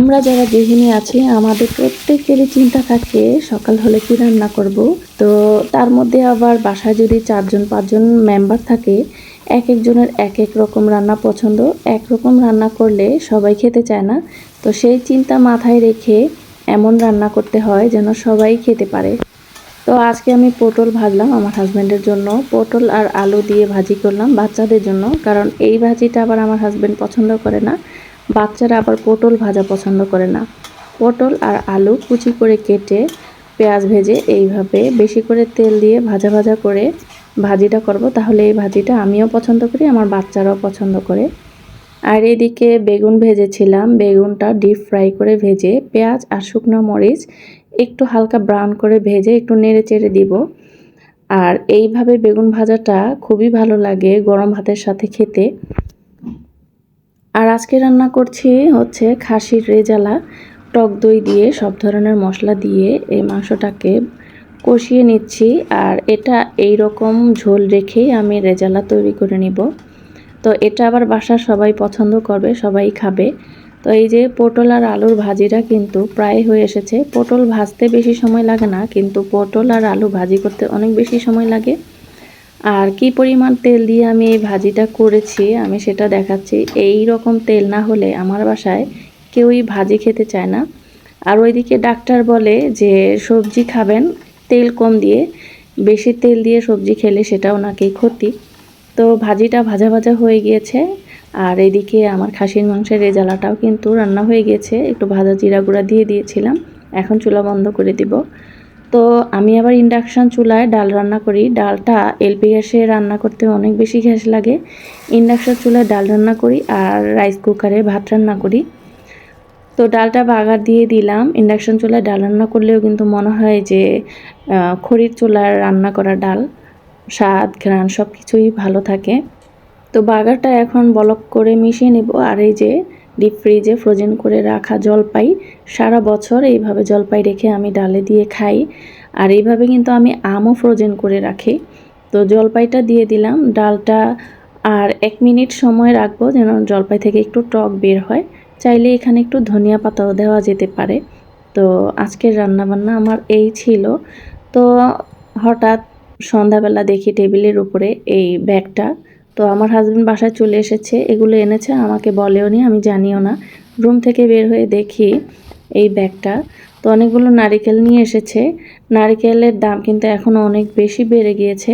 আমরা যারা গৃহিণী আছি, আমাদের প্রত্যেকেরই চিন্তা থাকে, সকাল হলে কি রান্না করব? তো তার মধ্যে আবার বাসায় যদি চারজন, পাঁচজন মেম্বার থাকে, এক একজনের এক এক রকম রান্না পছন্দ। এক রকম রান্না করলে সবাই খেতে চায় না। তো সেই চিন্তা মাথায় রেখে এমন রান্না করতে হয় যেন সবাই খেতে পারে। তো আজকে আমি পটল ভাজলাম আমার হাজব্যান্ডের জন্য। পটল আর আলু দিয়ে ভাজি করলাম বাচ্চাদের জন্য, কারণ এই ভাজিটা আবার আমার হাজব্যান্ড পছন্দ করে না। বাচ্চারা আবার পটল ভাজা পছন্দ করে না। পটল আর আলু কুচি করে কেটে পেঁয়াজ ভেজে এইভাবে বেশি করে তেল দিয়ে ভাজা ভাজা করে ভাজিটা করব। তাহলে এই ভাজিটা আমিও পছন্দ করি, আমার বাচ্চারাও পছন্দ করে। আর এদিকে বেগুন ভেজেছিলাম। বেগুনটা ডিপ ফ্রাই করে ভেজে পেঁয়াজ আর শুকনো মরিচ একটু হালকা ব্রাউন করে ভেজে একটু নেড়ে চেড়ে দিব। আর এইভাবে বেগুন ভাজাটা খুবই ভালো লাগে গরম ভাতের সাথে খেতে। আর আজকে রান্না করছি হচ্ছে খাসির রেজালা, টক দই দিয়ে সব ধরনের মশলা দিয়ে এই মাংসটাকে কষিয়ে নিচ্ছি। আর এটা এই রকম ঝোল রেখেই আমি রেজালা তৈরি করে নিব। তো এটা আবার বাসার সবাই পছন্দ করবে, সবাই খাবে। তো এই যে পটল আর আলুর ভাজিটা কিন্তু প্রায় হয়ে এসেছে। পটল ভাজতে বেশি সময় লাগে না, কিন্তু পটল আর আলু ভাজি করতে অনেক বেশি সময় লাগে। আর কি পরিমাণ তেল দিয়ে আমি এই ভাজিটা করেছি, আমি সেটা দেখাচ্ছি। এই রকম তেল না হলে আমার বাসায় কেউই ভাজি খেতে চায় না। আর ওইদিকে ডাক্তার বলে যে, সবজি খাবেন, তেল কম দিয়ে, বেশি তেল দিয়ে সবজি খেলে সেটাও নাকি ক্ষতি। তো ভাজিটা ভাজা ভাজা হয়ে গিয়েছে, আর এদিকে আমার খাসির মাংসের রেজালাটাও কিন্তু রান্না হয়ে গিয়েছে। একটু ভাজা জিরা গুঁড়া দিয়ে দিয়েছিলাম, এখন চুলা বন্ধ করে দিব। তো আমি আবার ইন্ডাকশান চুলায় ডাল রান্না করি। ডালটা এলপি গ্যাসে রান্না করতে অনেক বেশি গ্যাস লাগে। ইন্ডাকশান চুলায় ডাল রান্না করি আর রাইস কুকারে ভাত রান্না করি। তো ডালটা বাগার দিয়ে দিলাম। ইন্ডাকশান চুলায় ডাল রান্না করলেও কিন্তু মনে হয় যে খড়ির চুলার রান্না করা ডাল স্বাদ, ঘ্রাণ সব কিছুই ভালো থাকে। তো বাগারটা এখন বলক করে মিশিয়ে নেব। আর এই যে ডিপ ফ্রিজে ফ্রোজেন করে রাখা জলপাই। সারা বছর এইভাবে জলপাই রেখে আমি ডালে দিয়ে খাই। আর এইভাবে কিন্তু আমি আমও ফ্রোজেন করে রাখি। তো জলপাইটা দিয়ে দিলাম। ডালটা আর এক মিনিট সময় রাখব যেন জলপাই থেকে একটু টক বের হয়। চাইলে এখানে একটু ধনিয়া পাতাও দেওয়া যেতে পারে। তো আজকের রান্নাবান্না আমার এই ছিল। তো হঠাৎ সন্ধ্যাবেলা দেখি টেবিলের উপরে এই ব্যাগটা। তো আমার হাজব্যান্ড বাসায় চলে এসেছে, এগুলো এনেছে, আমাকে বলেও নি, আমি জানিও না। রুম থেকে বের হয়ে দেখি এই ব্যাগটা। তো অনেকগুলো নারিকেল নিয়ে এসেছে। নারিকেলের দাম কিন্তু এখন অনেক বেশি বেড়ে গিয়েছে।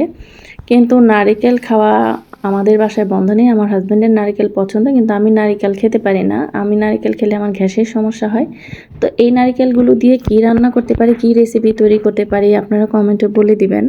কিন্তু নারিকেল খাওয়া আমাদের বাসায় বন্ধ নেই, আমার হাজব্যান্ডের নারিকেল পছন্দ, কিন্তু আমি নারিকেল খেতে পারি না। আমি নারিকেল খেলে আমার গ্যাসের সমস্যা হয়। তো এই নারিকেলগুলো দিয়ে কি রান্না করতে পারি, কি রেসিপি তৈরি করতে পারি, আপনারা কমেন্টে বলে দিবেন।